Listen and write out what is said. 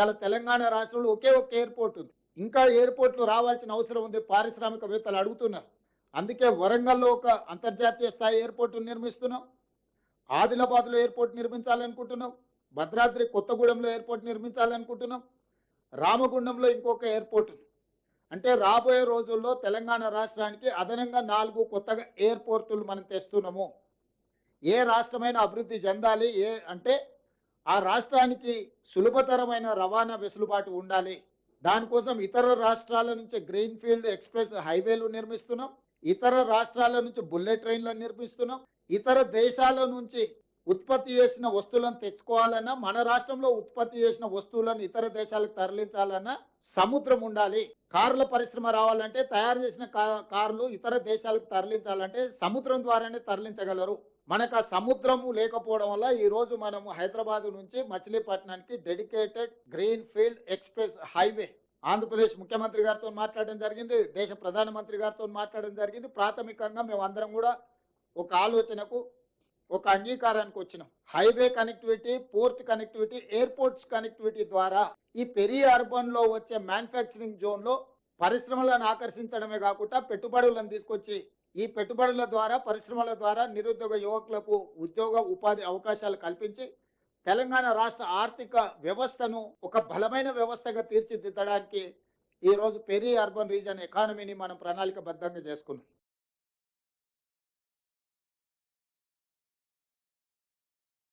ఇవాళ తెలంగాణ రాష్ట్రంలో ఒకే ఒక్క ఎయిర్పోర్ట్ ఉంది. ఇంకా ఎయిర్పోర్ట్లు రావాల్సిన అవసరం ఉంది పారిశ్రామికవేత్తలు అడుగుతున్నారు. అందుకే వరంగల్లో ఒక అంతర్జాతీయ స్థాయి ఎయిర్పోర్ట్ నిర్మిస్తున్నాం. ఆదిలాబాద్లో ఎయిర్పోర్ట్ నిర్మించాలనుకుంటున్నాం. భద్రాద్రి కొత్తగూడెంలో ఎయిర్పోర్ట్ నిర్మించాలనుకుంటున్నాం. రామగుండంలో ఇంకొక ఎయిర్పోర్ట్ అంటే రాబోయే రోజుల్లో తెలంగాణ రాష్ట్రానికి అదనంగా నాలుగు కొత్తగా ఎయిర్పోర్టులు మనం తెస్తున్నాము. ఏ రాష్ట్రమైన అభివృద్ధి చెందాలి ఏ అంటే ఆ రాష్ట్రానికి సులభతరమైన రవాణా వెసులుబాటు ఉండాలి. దానికోసం ఇతర రాష్ట్రాల నుంచి గ్రీన్ ఫీల్డ్ ఎక్స్ప్రెస్ హైవేలు నిర్మిస్తున్నాం. ఇతర రాష్ట్రాల నుంచి బుల్లెట్ ట్రైన్లను నిర్మిస్తున్నాం. ఇతర దేశాల నుంచి ఉత్పత్తి చేసిన వస్తువులను తెచ్చుకోవాలన్నా మన రాష్ట్రంలో ఉత్పత్తి చేసిన వస్తువులను ఇతర దేశాలకు తరలించాలన్నా సముద్రం ఉండాలి. కార్ల పరిశ్రమ రావాలంటే తయారు చేసిన కార్లు ఇతర దేశాలకు తరలించాలంటే సముద్రం ద్వారానే తరలించగలరు. మనకు ఆ సముద్రము లేకపోవడం వల్ల ఈ రోజు మనము హైదరాబాద్ నుంచి మచిలీపట్నానికి dedicated green field express highway Andhra Pradesh ముఖ్యమంత్రి గారితో మాట్లాడడం జరిగింది దేశ ప్రధానమంత్రి గారితో మాట్లాడడం జరిగింది. ప్రాథమికంగా మేము అందరం కూడా ఒక ఆలోచనకు ఒక అంగీకారానికి వచ్చినాం. Highway connectivity port connectivity airports connectivity ద్వారా ఈ పెరి అర్బన్లో వచ్చే మ్యానుఫ్యాక్చరింగ్ జోన్లో పరిశ్రమలను ఆకర్షించడమే కాకుండా పెట్టుబడులను తీసుకొచ్చి ఈ పెట్టుబడుల ద్వారా పరిశ్రమల ద్వారా నిరుద్యోగ యువకులకు ఉద్యోగ ఉపాధి అవకాశాలు కల్పించి తెలంగాణ రాష్ట్ర ఆర్థిక వ్యవస్థను ఒక బలమైన వ్యవస్థగా తీర్చిదిద్దడానికి ఈరోజు పెరి అర్బన్ రీజన్ ఎకానమీని మనం ప్రణాళికబద్ధంగా చేసుకున్నాం.